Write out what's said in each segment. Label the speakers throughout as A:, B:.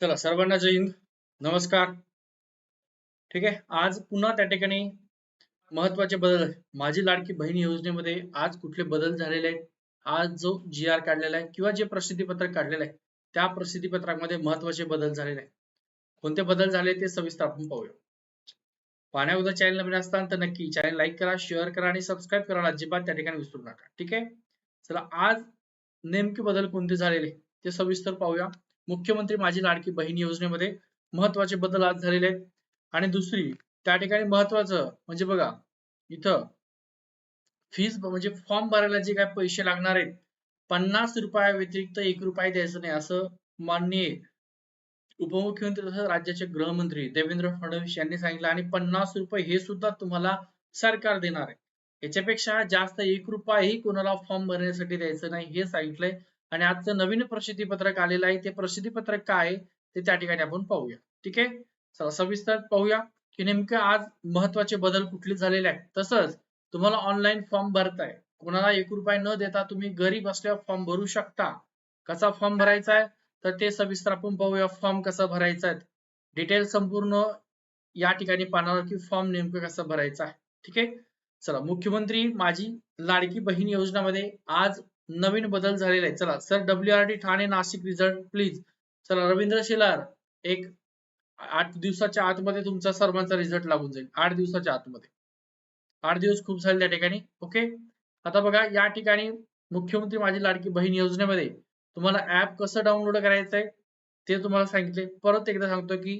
A: चला सर्वांना जय हिंद. नमस्कार. ठीक आहे आज पुन्हा त्या ठिकाणी महत्त्वाचे बदल माझी लाडकी बहीण योजनेमध्ये आज कुठले बदल झालेले आहेत आज जो जी आर काढलेला आहे किंवा जे प्रसिद्धीपत्रक काढलेलं आहे त्या प्रसिद्धीपत्रकामध्ये महत्त्वाचे बदल झालेले आहेत. कोणते बदल झाले ते सविस्तर आपण पाहूया. पाण्यावर चॅनल नवीन असताना तर नक्की चॅनल लाईक करा शेअर करा आणि सबस्क्राईब करा अजिबात त्या ठिकाणी विसरू नका. ठीक आहे? चला आज नेमके बदल कोणते झालेले ते सविस्तर पाहूया. मुख्यमंत्री माझी लाडकी बहीण योजनेमध्ये महत्त्वाचे बदल आज झालेले आहेत. आणि दुसरी त्या ठिकाणी महत्वाचं म्हणजे बघा इथं फीज म्हणजे फॉर्म भरायला जे काय पैसे लागणार आहेत पन्नास रुपया व्यतिरिक्त एक रुपया द्यायचं नाही असं माननीय उपमुख्यमंत्री तसंच राज्याचे गृहमंत्री देवेंद्र फडणवीस यांनी सांगितलं. आणि पन्नास रुपये हे सुद्धा तुम्हाला सरकार देणार आहे. याच्यापेक्षा जास्त एक रुपयाही कोणाला फॉर्म भरण्यासाठी द्यायचं नाही हे सांगितलंय. आणि आजचं नवीन प्रसिद्धी पत्रक आलेलं आहे. ते प्रसिद्धी पत्रक काय ते त्या ठिकाणी आपण पाहूया. ठीक आहे? चला सविस्तर पाहूया की नेमकं आज महत्त्वाचे बदल कुठले झालेले आहेत. तसंच तुम्हाला ऑनलाईन फॉर्म भरताय. कोणाला एक रुपये न देता तुम्ही घरी बसल्या फॉर्म भरू शकता. कसा फॉर्म भरायचा आहे? तर ते सविस्तर आपण पाहूया. फॉर्म कसा भरायचा आहे? डिटेल संपूर्ण या ठिकाणी पाहणार की फॉर्म नेमकं कसं भरायचं आहे. ठीक आहे? चला मुख्यमंत्री माझी लाडकी बहीण योजनामध्ये आज नवीन बदल झालेले आहे चला sir W R D Thane Nashik result please चला रवींद्र शिलार एक आठ दिवसाच्या आतमध्ये तुमचा सर्वांचा रिझल्ट लागून जाईल. आठ दिवसाच्या आतमध्ये. आठ दिवस खूप झाले त्या ठिकाणी. ओके आता बघा या ठिकाणी मुख्यमंत्री माझी लाडकी बहीण योजनेमध्ये तुम्हाला ऍप कसं डाउनलोड करायचंय ते तुम्हाला सांगितले. परत एकदा सांगतो की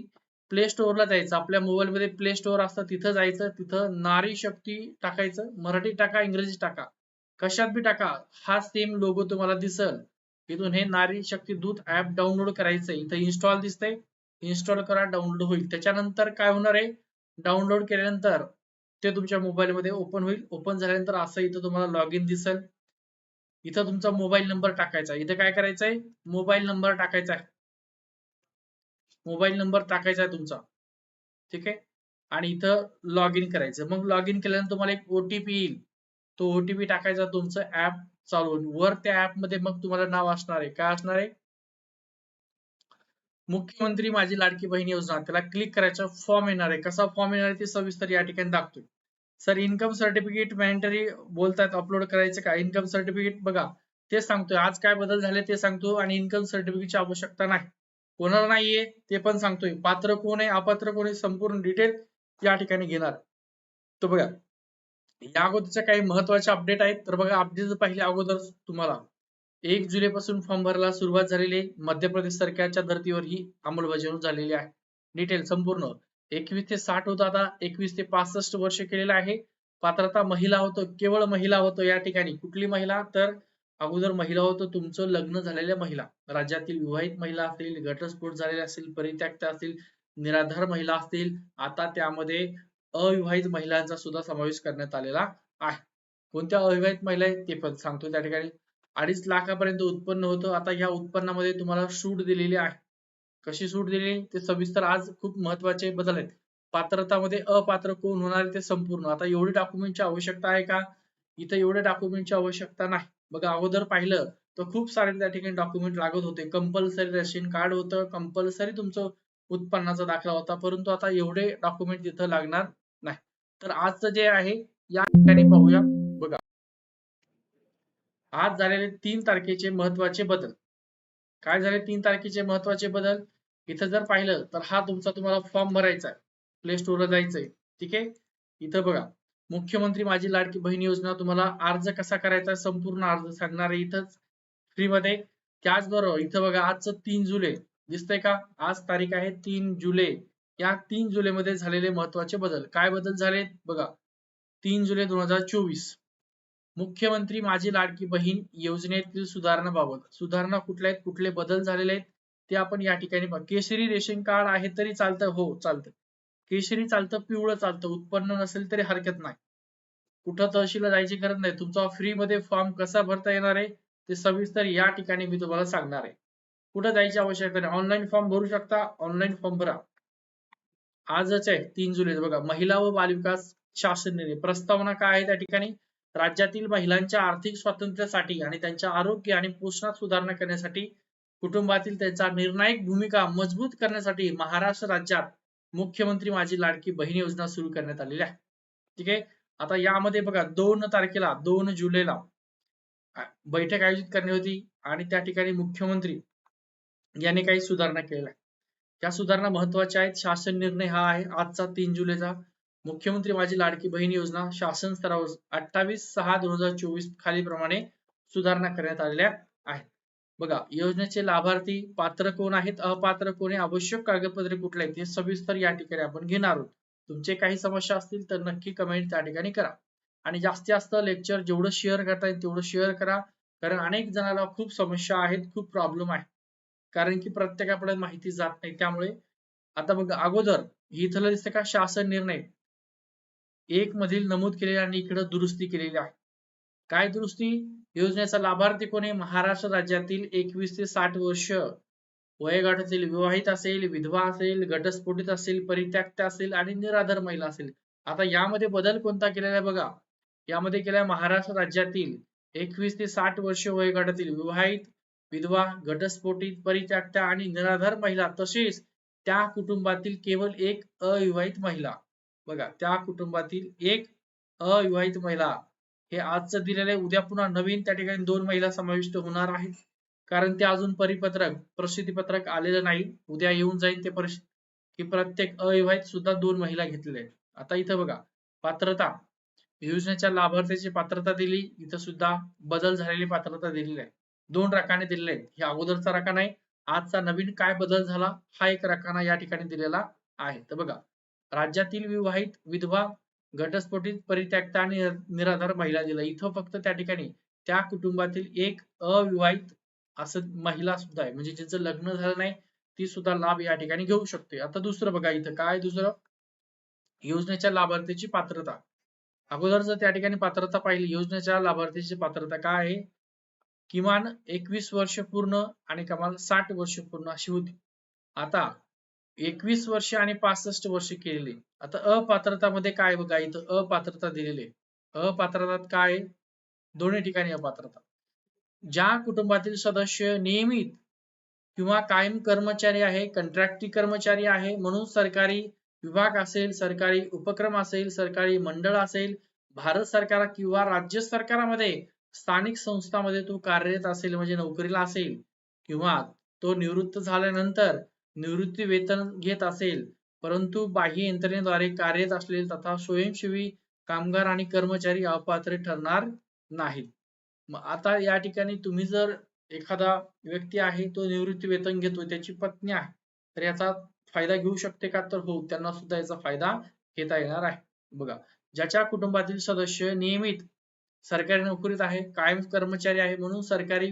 A: प्ले स्टोअरला जायचं. आपल्या मोबाईल मध्ये प्ले स्टोअर असतं तिथं जायचं. तिथं नारी शक्ती टाकायचं. मराठी टाका इंग्रजी टाका. कशात बी टाका. हा सेम लोगो तुम्हाला दिसल. इथून हे नारी शक्ती दूत ऍप डाउनलोड करायचं इथं इन्स्टॉल दिसतंय. इन्स्टॉल करा डाउनलोड होईल. त्याच्यानंतर काय होणार आहे? डाउनलोड केल्यानंतर ते तुमच्या मोबाईल मध्ये ओपन होईल. ओपन झाल्यानंतर असं इथं तुम्हाला लॉग इन दिसेल. इथं तुमचा मोबाईल नंबर टाकायचा इथं काय करायचंय? मोबाईल नंबर टाकायचा आहे. मोबाईल नंबर टाकायचा आहे तुमचा. ठीक आहे? आणि इथं लॉग इन करायचं. मग लॉग इन केल्यानंतर तुम्हाला एक ओटीपी येईल. तो ओटीपी टाकायचा तुमचं ऍप चालवून. वर त्या ऍपमध्ये मग तुम्हाला नाव असणार आहे. काय असणार आहे? मुख्यमंत्री माझी लाडकी बहीण योजना. त्याला क्लिक करायचा फॉर्म येणार आहे. कसा फॉर्म येणार आहे ते सविस्तर या ठिकाणी दाखतोय सर इन्कम सर्टिफिकेट मॅन्डेटरी बोलतायत अपलोड करायचं का? इन्कम सर्टिफिकेट बघा. ते सांगतोय. आज काय बदल झाले ते सांगतो आणि इन्कम सर्टिफिकेटची आवश्यकता नाही. कोणाला नाहीये ते पण सांगतोय. पात्र कोण आहे अपात्र कोण आहे संपूर्ण डिटेल या ठिकाणी घेणार तो बघा. म्हणजे या अगोदरच्या काही महत्त्वाचे अपडेट आहेत. तर बघा अपडेट पाहिले अगोदर तुम्हाला एक जुलै पासून फॉर्म भरायला सुरुवात झालेली आहे. मध्य प्रदेश सरकारच्या धर्तीवर ही अंमलबजावणी झालेली आहे. डिटेल संपूर्ण. एकवीस ते साठ होतं आता. एकवीस ते पासष्ट वर्ष केलेलं आहे. पात्रता महिला होतो केवळ महिला होतो या ठिकाणी. कुठली महिला? तर अगोदर महिला होतो तुमचं लग्न झालेल्या महिला. राज्यातील विवाहित महिला असतील घटस्फोट झालेल्या असतील परित्यक्ता असतील निराधार महिला असतील आता त्यामध्ये अविवाहित महिलांचा सुद्धा समावेश करण्यात आलेला आहे. कोणत्या अविवाहित महिला आहेत ते पण सांगतो त्या ठिकाणी. अडीच लाखापर्यंत उत्पन्न होतं. आता या उत्पन्नामध्ये तुम्हाला सूट दिलेली आहे. कशी सूट दिली ते सविस्तर आज खूप महत्त्वाचे बदल आहेत. पात्रतामध्ये अपात्र कोण होणार ते संपूर्ण. आता एवढी डॉक्युमेंटची आवश्यकता आहे का? इथं एवढ्या डॉक्युमेंटची आवश्यकता नाही. बघा अगोदर पाहिलं तर खूप सारे त्या ठिकाणी डॉक्युमेंट लागत होते. कंपल्सरी रेशन कार्ड होतं. कंपल्सरी तुमचं उत्पन्नाचा दाखला होता. परंतु आता एवढे डॉक्युमेंट तिथं लागणार तर आजचं जे आहे या ठिकाणी पाहूया. बघा. आज झालेले तीन तारखेचे महत्त्वाचे बदल. काय झाले तीन तारखेचे महत्त्वाचे बदल? इथं जर पाहिलं तर हा तुमचा तुम्हाला फॉर्म भरायचा आहे. प्ले स्टोरला जायचंय. ठीक आहे? इथं बघा. मुख्यमंत्री माझी लाडकी बहीण योजना तुम्हाला अर्ज कसा करायचा? संपूर्ण अर्ज सांगणार आहे इथंच. फ्रीमध्ये त्याचबरोबर इथं बघा आजचं तीन जुलै. दिसतंय का? आज तारीख आहे तीन जुलै. या तीन जुलै मध्ये झालेले महत्त्वाचे बदल. काय बदल झाले? बघा. तीन जुलै दोन हजार चोवीस. मुख्यमंत्री माझी लाडकी बहीण योजनेतील सुधारणाबाबत. सुधारणा कुठल्या आहेत? कुठले बदल झालेले आहेत? ते आपण या ठिकाणी केशरी रेशन कार्ड आहे तरी चालतं? हो चालतं. केशरी चालतं पिवळं चालतं. उत्पन्न नसेल तरी हरकत नाही. कुठं तहसीलला जायची गरज नाही. तुमचा फ्री मध्ये फॉर्म कसा भरता येणार आहे? ते सविस्तर या ठिकाणी मी तुम्हाला सांगणार आहे. कुठं जायची आवश्यकता नाही. ऑनलाईन फॉर्म भरू शकता. ऑनलाईन फॉर्म भरा. आजच आहे तीन जुलै. बघा महिला व बालविकास शासन निर्णय. प्रस्तावना काय आहे त्या ठिकाणी? राज्यातील महिलांच्या आर्थिक स्वातंत्र्यासाठी आणि त्यांच्या आरोग्य आणि पोषणात सुधारणा करण्यासाठी कुटुंबातील त्यांचा निर्णायक भूमिका मजबूत करण्यासाठी महाराष्ट्र राज्यात मुख्यमंत्री माझी लाडकी बहीण योजना सुरू करण्यात आलेली आहे. ठीक आहे? आता यामध्ये बघा दोन तारखेला दोन जुलैला बैठक आयोजित करण्या होती आणि त्या ठिकाणी मुख्यमंत्री यांनी काही सुधारणा केल्या त्या सुधारणा महत्त्वाच्या आहेत. शासन निर्णय हा आहे. आजचा तीन जुलैचा. मुख्यमंत्री माझी लाडकी बहीण योजना. शासन स्तरावर अठ्ठावीस सहा दोन हजार चोवीस खालीप्रमाणे सुधारणा करण्यात आलेल्या आहेत. बघा योजनेचे लाभार्थी पात्र कोण आहेत? अपात्र कोण आहे? आवश्यक कागदपत्रे कुठले आहेत? हे सविस्तर या ठिकाणी आपण घेणार आहोत. तुमचे काही समस्या असतील तर नक्की कमेंट त्या ठिकाणी करा. आणि जास्तीत जास्त लेक्चर जेवढं शेअर करता येईल तेवढं शेअर करा. कारण अनेक जणांना खूप समस्या आहेत खूप प्रॉब्लेम आहे कारण की प्रत्येकापर्यंत माहिती जात नाही. त्यामुळे आता बघा अगोदर इथलं दिसतं का? शासन निर्णय. एक मधील नमूद केलेले आणि इकडं दुरुस्ती केलेली आहे. काय दुरुस्ती? योजनेचा लाभार्थी कोणी महाराष्ट्र राज्यातील एकवीस ते साठ वर्ष वयोगटातील विवाहित असेल विधवा असेल घटस्फोटित असेल परित्यक्त असेल आणि निराधार महिला असेल. आता यामध्ये बदल कोणता केलेला आहे बघा? यामध्ये केलाय महाराष्ट्र राज्यातील एकवीस ते साठ वर्ष वयोगटातील विवाहित विधवा घटस्फोटीत परित्यक्ता आणि निराधार महिला तसेच त्या कुटुंबातील केवळ एक अविवाहित महिला. बघा त्या कुटुंबातील एक अविवाहित महिला हे आजचं दिलेलं आहे. उद्या पुन्हा नवीन त्या ठिकाणी दोन महिला समाविष्ट होणार आहेत. कारण ते अजून परिपत्रक प्रसिद्धी पत्रक आलेलं नाही. उद्या येऊन जाईल ते परिषद. की प्रत्येक अविवाहित सुद्धा दोन महिला घेतलेल्या आहेत. आता इथं बघा पात्रता. योजनेच्या लाभार्थ्याची पात्रता दिली. इथं सुद्धा बदल झालेली पात्रता दिलेली आहे. दोन रकाने दिलेले आहेत. हे अगोदरचा रका आहे आजचा नवीन काय बदल झाला हा एक रकाना या ठिकाणी दिलेला आहे. तर बघा राज्यातील विवाहित विधवा घटस्फोटीत परित्यक्ता आणि निराधार महिला दिला इथं फक्त त्या ठिकाणी त्या कुटुंबातील एक अविवाहित असं महिला सुद्धा आहे. म्हणजे ज्याचं लग्न झालं नाही ती सुद्धा लाभ या ठिकाणी घेऊ शकते. आता दुसरं बघा इथं काय दुसरं? योजनेच्या लाभार्थीची पात्रता. अगोदर जर त्या ठिकाणी पात्रता पाहिली. योजनेच्या लाभार्थीची पात्रता काय आहे? किमान एकवीस वर्ष पूर्ण आणि कमाल साठ वर्ष पूर्ण अशी होती. आता एकवीस वर्ष आणि पासष्ट वर्ष केलेले. आता अपात्रता मध्ये काय बघा इथं अपात्रता दिलेली अपात्रतात काय? दोन्ही ठिकाणी अपात्रता. ज्या कुटुंबातील सदस्य नियमित किंवा कायम कर्मचारी आहे कंत्राटी कर्मचारी आहे म्हणून सरकारी विभाग असेल सरकारी उपक्रम असेल सरकारी मंडळ असेल भारत सरकार किंवा राज्य सरकारामध्ये स्थानिक संस्थामध्ये तो कार्यरत असेल म्हणजे नोकरीला असेल किंवा तो निवृत्त झाल्यानंतर निवृत्ती वेतन घेत असेल परंतु बाह्य यंत्रणेद्वारे कार्यरत असलेले तथा स्वयंसेवी कामगार आणि कर्मचारी अपात्र ठरणार नाहीत. मग आता या ठिकाणी तुम्ही जर एखादा व्यक्ती आहे तो निवृत्ती वेतन घेतो त्याची पत्नी आहे तर याचा फायदा घेऊ शकते का? तर हो त्यांना सुद्धा याचा फायदा घेता येणार आहे. बघा ज्याच्या कुटुंबातील सदस्य नियमित सरकारी नोकरीत आहे कायम कर्मचारी आहे म्हणून सरकारी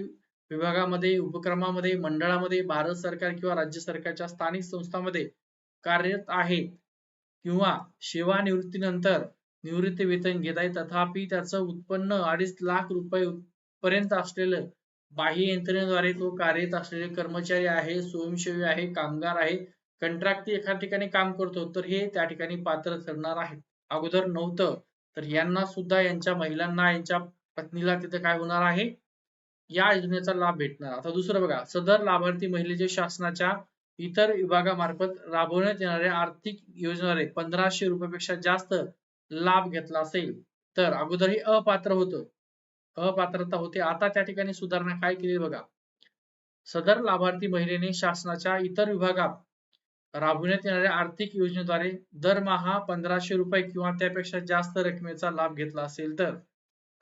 A: विभागामध्ये उपक्रमामध्ये मंडळामध्ये भारत सरकार किंवा राज्य सरकारच्या स्थानिक संस्थांमध्ये कार्यरत आहे किंवा सेवानिवृत्तीनंतर निवृत्ती वेतन घेत आहे तथापि त्याचं उत्पन्न अडीच लाख रुपये पर्यंत असलेलं बाह्य यंत्रणेद्वारे तो कार्यरत असलेले कर्मचारी आहे स्वयंसेवी आहे कामगार आहे कंत्राटी एका ठिकाणी काम करतो तर हे त्या ठिकाणी पात्र ठरणार आहे अगोदर नव्हतं. तर यांना सुद्धा यांच्या महिलांना यांच्या पत्नीला तिथे काय होणार आहे? या योजनेचा लाभ भेटणार. आता दुसरं बघा सदर लाभार्थी महिलेचे शासनाच्या इतर विभागामार्फत राबवण्यात येणाऱ्या आर्थिक योजनाद्वारे पंधराशे रुपयापेक्षा जास्त लाभ घेतला असेल तर अगोदर हे अपात्र होतं. अपात्रता होते. आता त्या ठिकाणी सुधारणा काय केली बघा. सदर लाभार्थी महिलेने शासनाच्या इतर विभागात राबविण्यात येणाऱ्या आर्थिक योजनेद्वारे दरमहा पंधराशे रुपये किंवा त्यापेक्षा जास्त रकमेचा लाभ घेतला असेल तर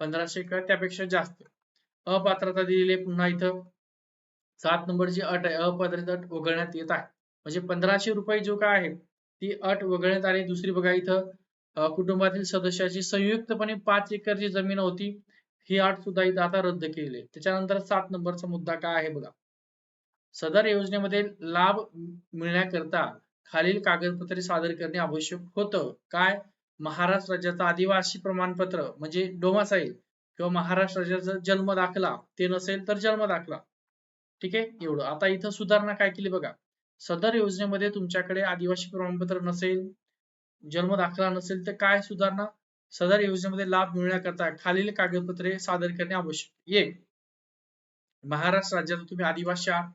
A: पंधराशे किंवा त्यापेक्षा जास्त. अपात्रता दिलेली पुन्हा इथं सात नंबरची अट आहे अपात्रता अट वगळण्यात येत आहे. म्हणजे पंधराशे रुपये जो काय आहे ती अट वगळण्यात आली. दुसरी बघा इथं कुटुंबातील सदस्याची संयुक्तपणे पाच एकरची जमीन होती ही अट सुद्धा इथं आता रद्द केली त्याच्यानंतर सात नंबरचा मुद्दा काय आहे बघा. सदर योजनेमध्ये लाभ मिळण्याकरता खालील कागदपत्रे सादर करणे आवश्यक होतं. काय? महाराष्ट्र राज्याचा आदिवासी प्रमाणपत्र म्हणजे डोमासाईल किंवा महाराष्ट्र राज्याचा जन्म दाखला ते नसेल तर जन्म दाखला. ठीक आहे? एवढं. आता इथं सुधारणा काय केली बघा. सदर योजनेमध्ये तुमच्याकडे आदिवासी प्रमाणपत्र नसेल जन्म दाखला नसेल तर काय सुधारणा? सदर योजनेमध्ये लाभ मिळण्याकरता खालील कागदपत्रे सादर करणे आवश्यक. एक महाराष्ट्र राज्याचा तुम्ही आदिवासी आहात.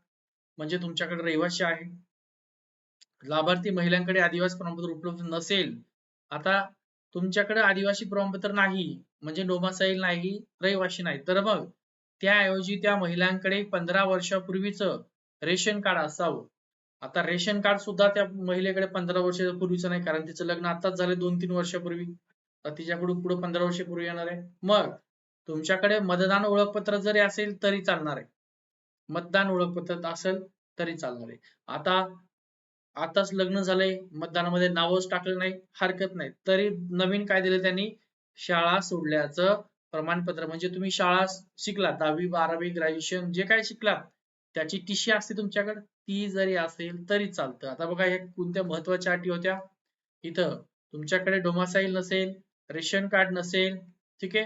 A: म्हणजे तुमच्याकडे रहिवासी आहे. लाभार्थी महिलांकडे आदिवासी प्रमाणपत्र उपलब्ध नसेल आता तुमच्याकडे आदिवासी प्रमाणपत्र नाही म्हणजे डोमासाईल नाही रहिवासी नाही. तर मग त्याऐवजी त्या महिलांकडे पंधरा वर्षापूर्वीच रेशन कार्ड असावं. आता रेशन कार्ड सुद्धा त्या महिलेकडे पंधरा वर्षापूर्वीचं नाही कारण तिचं लग्न आताच झालं दोन तीन वर्षापूर्वी. तर तिच्याकडून पुढे पंधरा वर्षापूर्वी येणार आहे. मग तुमच्याकडे मतदान ओळखपत्र जरी असेल तरी चालणार आहे. मतदान ओळखपत्र असेल तरी चालणार आहे. आता आताच लग्न झालंय मतदानामध्ये नावच टाकलं नाही हरकत नाही. तरी नवीन काय दिलं त्यांनी? शाळा सोडल्याचं प्रमाणपत्र. म्हणजे तुम्ही शाळा शिकला दहावी बारावी ग्रॅज्युएशन जे काय शिकलात त्याची टीशी असते तुमच्याकडे? ती जरी असेल तरी चालतं. आता बघा हे कोणत्या महत्त्वाच्या अटी होत्या? इथं तुमच्याकडे डोमासाईल नसेल रेशन कार्ड नसेल ठीक आहे?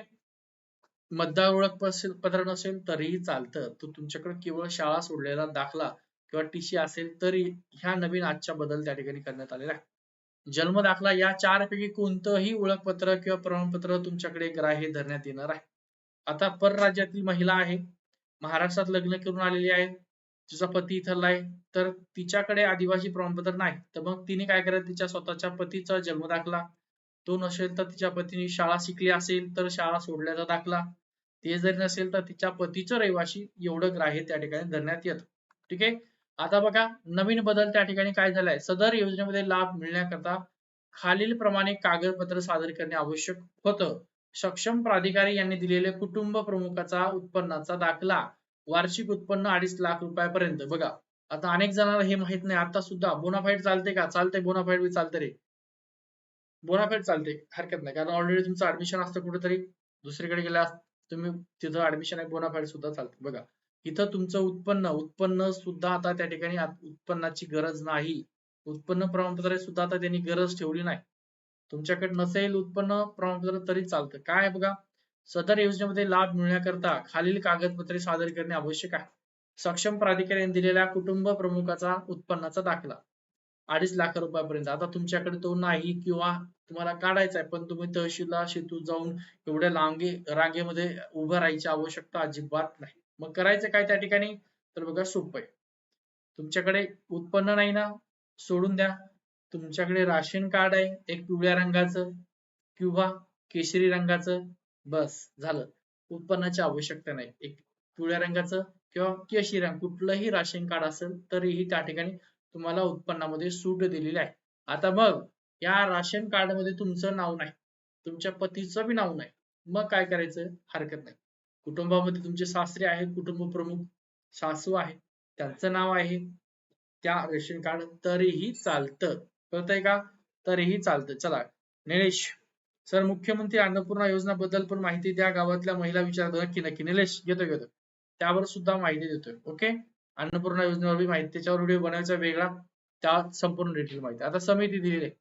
A: मतदार ओळखपत्र नसेल तरीही चालतं. तर तुमच्याकडे केवळ शाळा सोडलेला दाखला किंवा टीसी असेल तरी ह्या नवीन आजच्या बदल त्या ठिकाणी करण्यात आलेला आहे. जन्म दाखला या चार पैकी कोणतंही ओळखपत्र किंवा प्रमाणपत्र तुमच्याकडे ग्राह्य धरण्यात येणार आहे. आता परराज्यातील महिला आहे. महाराष्ट्रात लग्न करून आलेली आहे. तिचा पती इथला आहे. तर तिच्याकडे आदिवासी प्रमाणपत्र नाही. तर मग तिने काय करायचं? तिच्या स्वतःच्या पतीचा जन्म दाखला. तो नसेल तर तिच्या पतीने शाळा शिकली असेल तर शाळा सोडल्याचा दाखला. ते जरी नसेल तर तिच्या पतीचं रहिवाशी एवढं ग्राह्य त्या ठिकाणी धरण्यात येतं. ठीक आहे? आता बघा नवीन बदल त्या ठिकाणी काय झालाय? सदर योजनेमध्ये लाभ मिळण्याकरता खालील प्रमाणे कागदपत्र सादर करणे आवश्यक होतं. सक्षम प्राधिकारी यांनी दिलेले कुटुंब प्रमुखाचा उत्पन्नाचा दाखला वार्षिक उत्पन्न अडीच लाख रुपयापर्यंत. बघा आता अनेक जणांना हे माहीत नाही. आता सुद्धा बोनाफाईड चालते का? चालते बोनाफाईड बी चालते रे. बोनाफाईड चालते हरकत नाही. कारण ऑलरेडी तुमचं ऍडमिशन असतं कुठेतरी दुसरीकडे गेल्या तुम्ही तिथं ऍडमिशन आहे बोनाफाईड सुद्धा चालते. बघा इथं तुमचं उत्पन्न उत्पन्न सुद्धा आता त्या ठिकाणी उत्पन्नाची गरज नाही. उत्पन्न प्रमाणपत्र सुद्धा आता त्यांनी गरज ठेवली नाही. तुमच्याकडे नसेल उत्पन्न प्रमाणपत्र तरी चालतं. काय बघा सदर योजनेमध्ये लाभ मिळण्याकरता खालील कागदपत्रे सादर करणे आवश्यक आहे. सक्षम प्राधिकाऱ्याने दिलेल्या कुटुंब प्रमुखाचा उत्पन्नाचा दाखला. अडीच लाख रुपयापर्यंत. आता तुमच्याकडे तो नाही किंवा तुम्हाला काढायचा आहे पण तुम्ही तहसीलला शेतू जाऊन एवढ्या लांगे रांगेमध्ये उभं राहायची आवश्यकता अजिबात नाही. मग करायचं काय त्या ठिकाणी? तर बघा सोपं आहे. तुमच्याकडे उत्पन्न नाही ना सोडून द्या. तुमच्याकडे राशन कार्ड आहे एक पिवळ्या रंगाचं किंवा केशरी रंगाचं बस झालं. उत्पन्नाची आवश्यकता नाही. एक पिवळ्या रंगाचं किंवा केशरी रंग कुठलंही राशन कार्ड असेल तरीही त्या ठिकाणी तुम्हाला उत्पन्नामध्ये सूट दिलेली आहे. आता मग या राशन कार्डमध्ये तुमचं नाव नाही. तुमच्या पतीचं बी नाव नाही. मग काय करायचं? हरकत नाही. कुटुंबामध्ये तुमचे सासरे आहेत कुटुंब प्रमुख सासू आहे त्यांचं नाव आहे. त्या रेशन कार्ड तरीही चालतं. कळतंय का? तरीही चालतं. चला निलेश. सर मुख्यमंत्री अन्नपूर्णा योजना बद्दल पण माहिती द्या. गावातल्या महिला विचारत नक्की नक्की? निलेश घेतो घेतो. त्यावर सुद्धा माहिती देतोय. ओके? अन्नपूर्णा योजनेवर माहिती त्याच्यावर व्हिडिओ बनवायचा वेगळा त्या संपूर्ण डिटेल माहिती. आता समिती दिलेली आहे.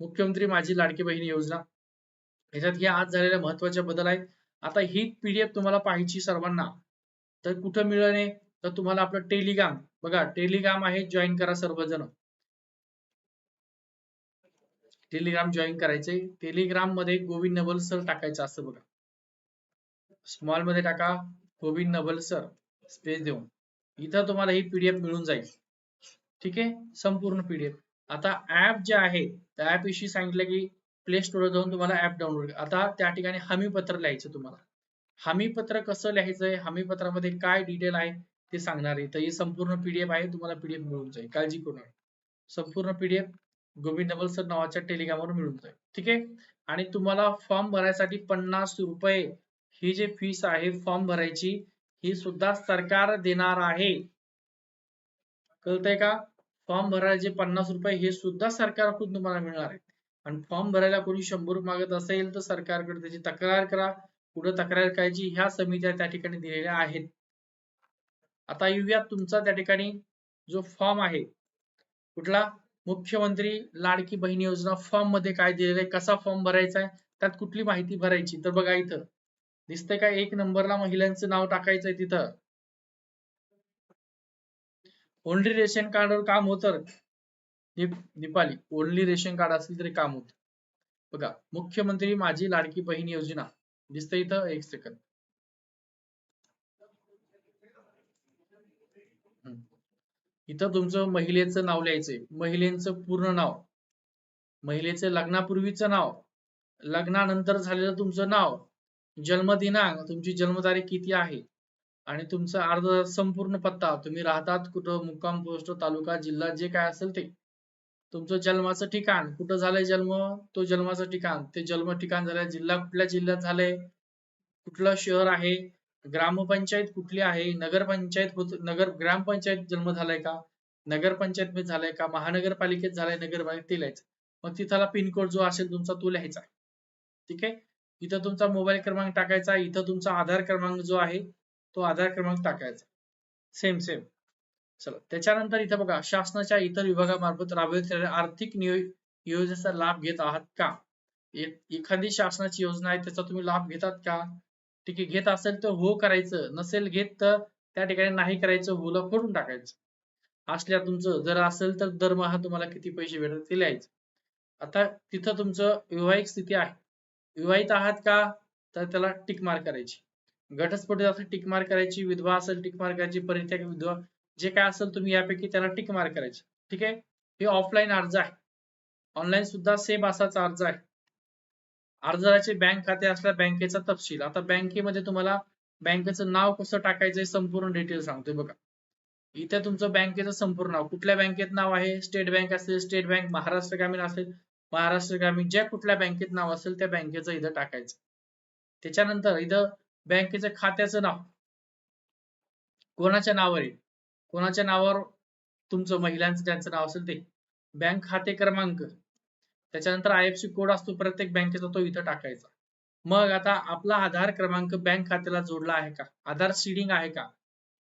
A: मुख्यमंत्री माझी लाडकी बहिणी योजना. ह्याच्यात हे आज झालेल्या महत्त्वाच्या बदल आहेत. आता ही पीडीएफ तुम्हाला पाहिजे सर्वांना. तर कुठं मिळणे? तर तुम्हाला आपलं टेलिग्राम बघा टेलिग्राम आहे जॉईन करा सर्वजण. टेलिग्राम जॉईन करायचे. टेलिग्राममध्ये गोविंद नवल सर टाकायचं असं बघा. स्मॉलमध्ये टाका गोविंद नवल सर स्पेस देऊन. इथं तुम्हाला ही पीडीएफ मिळून जाईल. ठीक आहे? संपूर्ण पीडीएफ आता ऍप जे आहे त्या ऍप विषयी सांगितलं की प्ले स्टोर जाऊन तुम्हाला ऍप डाउनलोड आता त्या ठिकाणी हमी पत्र लिहायचं तुम्हाला. हमी पत्र कसं लिहायचंय? हमीपत्रामध्ये काय डिटेल आहे ते सांगणार आहे. तर ही संपूर्ण पीडीएफ आहे तुम्हाला पीडीएफ मिळून जाईल. काळजी करू नका. संपूर्ण पीडीएफ गोविंद डबल सर नावाच्या टेलिग्रामवर मिळून जाईल. ठीक आहे? आणि तुम्हाला फॉर्म भरायसाठी पन्नास रुपये ही जे फीस आहे फॉर्म भरायची ही सुद्धा सरकार देणार आहे. कळतंय का? फॉर्म भरायचे पन्नास रुपये हे सुद्धा सरकारकडून तुम्हाला मिळणार आहे. आणि फॉर्म भरायला कोणी शंभर मागत असेल तर सरकारकडे त्याची तक्रार करा. पुढे तक्रार करायची ह्या समित्या त्या ठिकाणी दिलेल्या आहेत. आता येऊया तुमचा त्या ठिकाणी जो फॉर्म आहे. कुठला? मुख्यमंत्री लाडकी बहीण योजना फॉर्ममध्ये काय दिलेलं आहे? कसा फॉर्म भरायचा आहे? त्यात कुठली माहिती भरायची? तर बघा इथं. दिसतंय का एक नंबरला महिलांचं नाव टाकायचंय तिथं? ओनली रेशन कार्डवर काम होतं. दीपाली ओनली रेशन कार्ड असेल तरी काम होत. बघा मुख्यमंत्री माझी लाडकी बहीण योजना. दिसत इथं? एक सेकंद इथं तुमचं महिलेचं नाव लिहायचंय. महिलेचं पूर्ण नाव. महिलेचं लग्नापूर्वीचं नाव. लग्नानंतर झालेलं तुमचं नाव. जन्मदिनांक तुमची जन्मतारीख किती आहे? आणि तुमचा अर्ज संपूर्ण पत्ता तुम्ही राहतात कुठं मुक्काम पोस्ट तालुका जिल्हा जे काय असेल ते. तुमचं जन्माचं ठिकाण कुठं झालंय जन्म? तो जन्माचं ठिकाण. ते जन्म ठिकाण झालंय जिल्हा कुठल्या जिल्ह्यात झालंय? कुठलं शहर आहे? ग्रामपंचायत कुठली आहे? नगरपंचायत नगर ग्रामपंचायत जन्म झालाय का? नगरपंचायत मध्ये झालाय का? महानगरपालिकेत झालाय नगरपालिकेत ते लिहायचं मग तिथला पिनकोड जो असेल तुमचा तो लिहायचा. ठीक आहे? इथं तुमचा मोबाईल क्रमांक टाकायचा इथं तुमचा आधार क्रमांक जो आहे तो आधार क्रमांक टाकायचा सेम सेम चला त्याच्यानंतर इथं बघा शासनाच्या इतर विभागामार्फत राबविण्यात आर्थिक योजनेचा लाभ घेत आहात का? एखादी शासनाची योजना आहे त्याचा तुम्ही लाभ घेतात का? ठीक आहे घेत असेल तर हो करायचं. नसेल घेत तर त्या ठिकाणी नाही करायचं होला फोडून टाकायचं. असल्या तुमचं जर असेल तर दरमहा तुम्हाला किती पैसे भेटतात ते लिहायचं. आता तिथं तुमचं वैवाहिक स्थिती आहे. विवाहित आहात का? तर त्याला टिक मार्क करायची. घटस्फोट असेल टिक मार्क करायची विधवा असेल टिक मार्क करायची परित्याग विधवा जे काय असेल तुम्ही यापैकी त्याला टिक मार्क करायचे. ठीक आहे? हे ऑफलाईन अर्ज आहे. ऑनलाईन सुद्धा सेम असाच अर्ज आहे. अर्जदाराचे बँक खाते असल्या बँकेचा तपशील. आता बँकेमध्ये तुम्हाला बँकेचं नाव कसं टाकायचं संपूर्ण डिटेल सांगतोय बघा. इथे तुमचं बँकेचं संपूर्ण नाव. कुठल्या बँकेत नाव आहे? स्टेट बँक असेल स्टेट बँक महाराष्ट्र ग्रामीण असेल महाराष्ट्र ग्रामीण ज्या कुठल्या बँकेत नाव असेल त्या बँकेचं इथं टाकायचं. त्याच्यानंतर इथं बँकेचं खात्याचं नाव. कोणाच्या नावावर आहे? कोणाच्या नावावर तुमचं महिलांचं त्यांचं नाव असेल ते. बँक खाते क्रमांक. त्याच्यानंतर आय एफ सी कोड असतो प्रत्येक बँकेचा तो इथं टाकायचा. मग आता आपला आधार क्रमांक बँक खात्याला जोडला आहे का? आधार सीडिंग आहे का?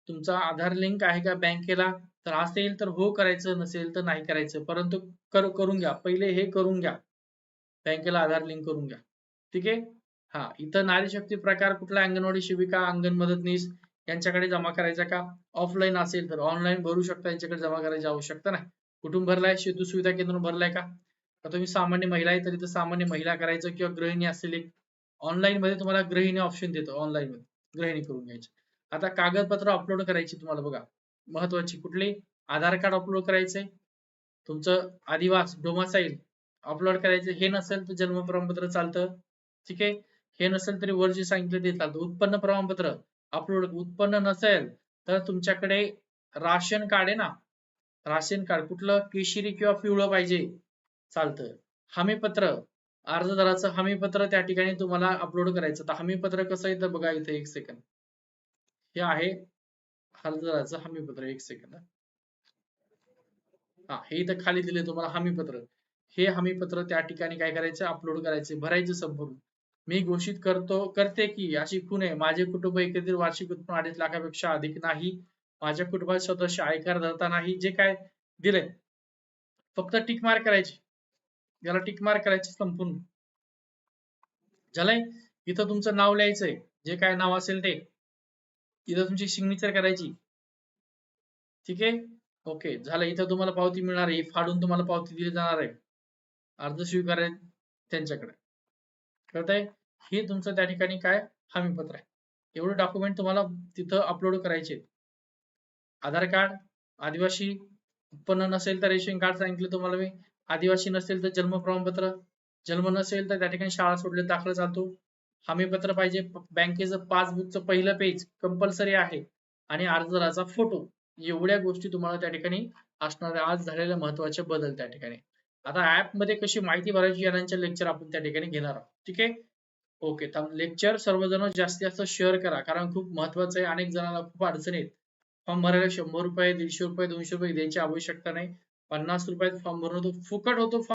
A: तुमचा आधार लिंक आहे का बँकेला? तर असेल तर हो करायचं नसेल तर नाही करायचं. परंतु कर करून घ्या. पहिले हे करून घ्या. बँकेला आधार लिंक करून घ्या. ठीक आहे? हा. इथं नारी शक्ती प्रकार कुठला? अंगणवाडी शिबिका अंगण मदतनीस यांच्याकडे जमा करायचा का? ऑफलाईन असेल तर ऑनलाईन भरू शकता. यांच्याकडे जमा करायची आवश्यकता नाही. कुठून भरलाय? शेतू सुविधा केंद्र भरलाय का? तुम्ही सामान्य महिला आहे तर इथं सामान्य महिला करायचं किंवा गृहिणी असेल एक. ऑनलाईन मध्ये तुम्हाला गृहिणी ऑप्शन देतो. ऑनलाईन मध्ये गृहिणी करून घ्यायची. आता कागदपत्र अपलोड करायची तुम्हाला बघा. महत्वाची कुठली? आधार कार्ड अपलोड करायचंय. तुमचं आदिवास डोमासाईल अपलोड करायचं. हे नसेल तर जन्म प्रमाणपत्र चालतं. ठीक आहे? हे नसेल तरी वर जे सांगितलं ते चालतं. उत्पन्न प्रमाणपत्र अपलोड उत्पन्न नसेल तर तुमच्याकडे राशन कार्ड आहे ना? राशन कार्ड कुठलं? केशरी किंवा पिवळं पाहिजे चालतं. हमीपत्र अर्जदाराचं हमीपत्र त्या ठिकाणी तुम्हाला अपलोड करायचं. तर हमीपत्र कसं येतं बघा इथे एक सेकंड हे आहे खासदाराचं हमीपत्र एक सेकंड हा. हे इथं खाली दिले तुम्हाला हमीपत्र. हे हमीपत्र त्या ठिकाणी काय करायचं? अपलोड करायचे. भरायचे संपूर्ण. मी घोषित करतो करते की अशी खून आहे. माझे कुटुंब एकत्रित वार्षिक उत्पन्न अडीच लाखापेक्षा अधिक नाही. माझ्या कुटुंबात सदस्य आयकर धरता नाही. जे काय दिले फक्त टिक मार्क करायची. याला टिक मार्क करायचे संपूर्ण. झालंय? इथं तुमचं नाव लिहायचंय. जे काय नाव असेल ते. इथं तुमची सिग्नेचर करायची. ठीक आहे? ओके झालं. इथं तुम्हाला पावती मिळणार आहे. फाडून तुम्हाला पावती दिली जाणार आहे. अर्ज स्वीकार त्यांच्याकडे. कळतंय? हे तुमचं त्या ठिकाणी काय? हमीपत्र आहे. एवढे डॉक्युमेंट तुम्हाला तिथं अपलोड करायचे आधार कार्ड आदिवासी उत्पन्न नसेल तर रेशन कार्ड सांगितलं तुम्हाला मी. आदिवासी नसेल तर जन्म प्रमाणपत्र. जन्म नसेल तर त्या ठिकाणी शाळा सोडले दाखल जातो हमीपत्र पाहिजे. बँकेचं पासबुकचं पहिलं पेज कंपल्सरी आहे. आणि अर्जदाराचा फोटो एवढ्या गोष्टी तुम्हाला त्या ठिकाणी असणाऱ्या आज झालेले महत्त्वाचे बदल त्या ठिकाणी. आता ऍपमध्ये कशी माहिती भरायची यांच्या लेक्चर आपण त्या ठिकाणी घेणार आहोत. ठीक आहे? ओके तर लेक्चर सर्वजण जास्तीत जास्त शेअर करा. कारण खूप महत्वाचं आहे. अनेक जणांना खूप अडचणी आहेत. फॉर्म भरायला शंभर रुपये दीडशे रुपये दोनशे रुपये द्यायची आवश्यकता नाही. पन्नास रुपयात फॉर्म भरून फुकट होतो.